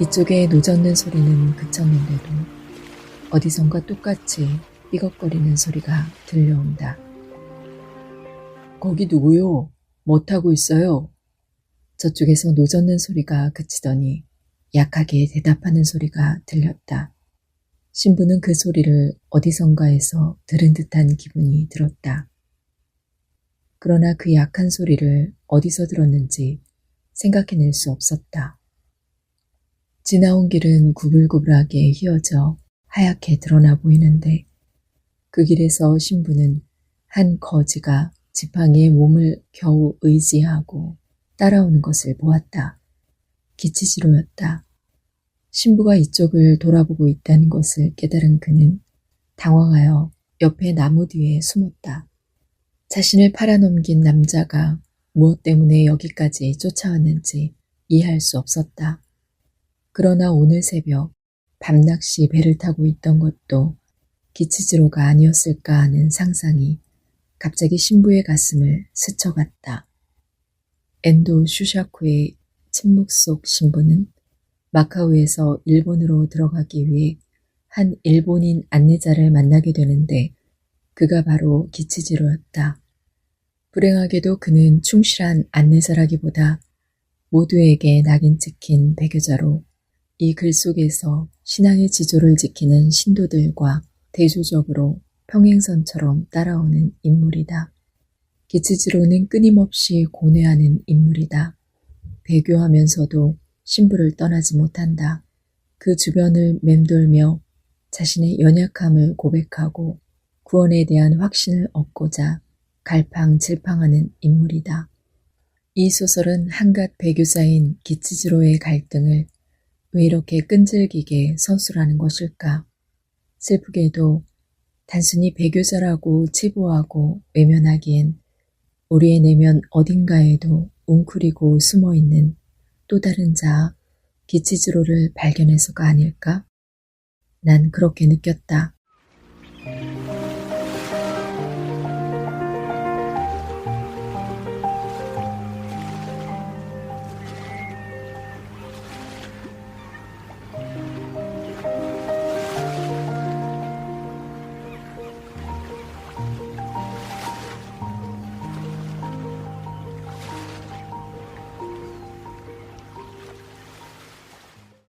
이쪽에 노젓는 소리는 그쳤는데도 어디선가 똑같이 삐걱거리는 소리가 들려온다. 거기 누구요? 뭐 타고 있어요? 저쪽에서 노젓는 소리가 그치더니 약하게 대답하는 소리가 들렸다. 신부는 그 소리를 어디선가에서 들은 듯한 기분이 들었다. 그러나 그 약한 소리를 어디서 들었는지 생각해낼 수 없었다. 지나온 길은 구불구불하게 휘어져 하얗게 드러나 보이는데 그 길에서 신부는 한 거지가 지팡이에 몸을 겨우 의지하고 따라오는 것을 보았다. 기치지로였다. 신부가 이쪽을 돌아보고 있다는 것을 깨달은 그는 당황하여 옆에 나무 뒤에 숨었다. 자신을 팔아넘긴 남자가 무엇 때문에 여기까지 쫓아왔는지 이해할 수 없었다. 그러나 오늘 새벽 밤낚시 배를 타고 있던 것도 기치지로가 아니었을까 하는 상상이 갑자기 신부의 가슴을 스쳐갔다. 엔도 슈샤쿠의 침묵 속 신부는 마카오에서 일본으로 들어가기 위해 한 일본인 안내자를 만나게 되는데 그가 바로 기치지로였다. 불행하게도 그는 충실한 안내자라기보다 모두에게 낙인 찍힌 배교자로 이 글 속에서 신앙의 지조를 지키는 신도들과 대조적으로 평행선처럼 따라오는 인물이다. 기치지로는 끊임없이 고뇌하는 인물이다. 배교하면서도 신부를 떠나지 못한다. 그 주변을 맴돌며 자신의 연약함을 고백하고 구원에 대한 확신을 얻고자 갈팡질팡하는 인물이다. 이 소설은 한갓 배교자인 기치지로의 갈등을 왜 이렇게 끈질기게 서술하는 것일까? 슬프게도 단순히 배교자라고 치부하고 외면하기엔 우리의 내면 어딘가에도 웅크리고 숨어 있는 또 다른 자, 기치지로를 발견해서가 아닐까? 난 그렇게 느꼈다.